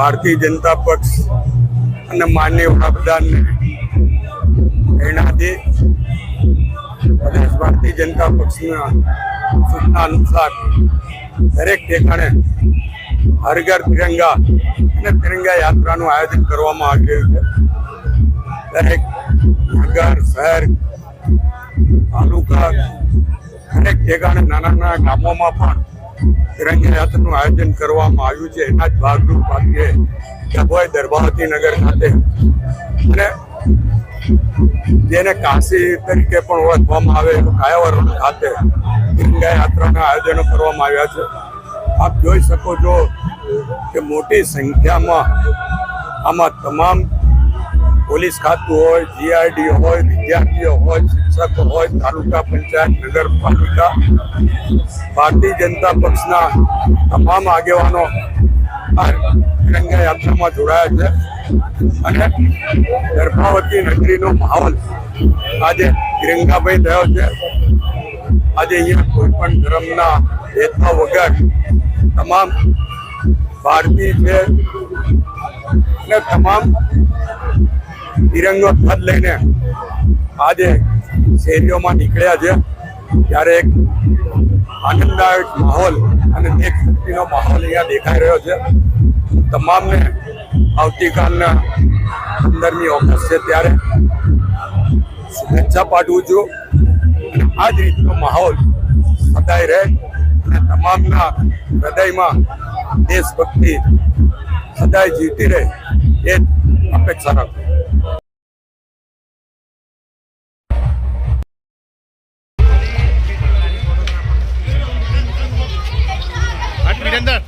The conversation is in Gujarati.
ભારતીય જનતા પક્ષ અને માન્ય વડાપ્રધાનને પ્રેરણાથી ભારતીય જનતા પક્ષના સૂચના અનુસાર દરેક ઠેકાણે હર ઘર તિરંગા અને તિરંગા યાત્રાનું આયોજન કરવામાં આવી છે. દરેક નગર, શહેર, તાલુકા, દરેક ઠેકાણે નાના નાના ગામોમાં પણ તિરંગા યાત્રાનું આયોજન કરવામાં આવ્યું છે. એના જ ભાગરૂપ આજે ડભોઈ દરબાવતી નગર ખાતે અને જેને કાશી તરીકે પણ ઓળખવામાં આવે એવું કાયાવરણ ખાતે તિરંગા યાત્રાના આયોજનો કરવામાં આવ્યા છે. આપ જોઈ શકો છો કે મોટી સંખ્યામાં આમાં તમામ પોલીસ ખાતું હોય જીઆરડી હોય, વિદ્યાર્થીઓ હોય, શિક્ષકો હોય, તાલુકા પંચાયત, નગરપાલિકા, ભારતીય જનતા પક્ષના તમામ આગેવાનો આ તિરંગા યાત્રામાં જોડાયા છે. અને ગર્ભાવતી નગરીનો માહોલ આજે તિરંગાભાઈ થયો છે. આજે અહીંયા કોઈ પણ ધર્મના ભેદભાવ વગર તમામ ભારતીય છે અને તમામ તિરંગો પદ લઈને આજે શેરીઓમાં નીકળ્યા છે. ત્યારે એક આનંદદાયક માહોલ અને દેશભક્તિનો માહોલ અહીંયા દેખાઈ રહ્યો છે. તમામને આવતીકાલના પંદરમી ઓગસ્ટ છે ત્યારે શુભેચ્છા પાઠવું છું. આ જ રીતનો માહોલ સદાય રહે અને તમામના હૃદયમાં દેશભક્તિ સદાય જીવતી રહે એ અપેક્ષા રાખું. વિરેન્દર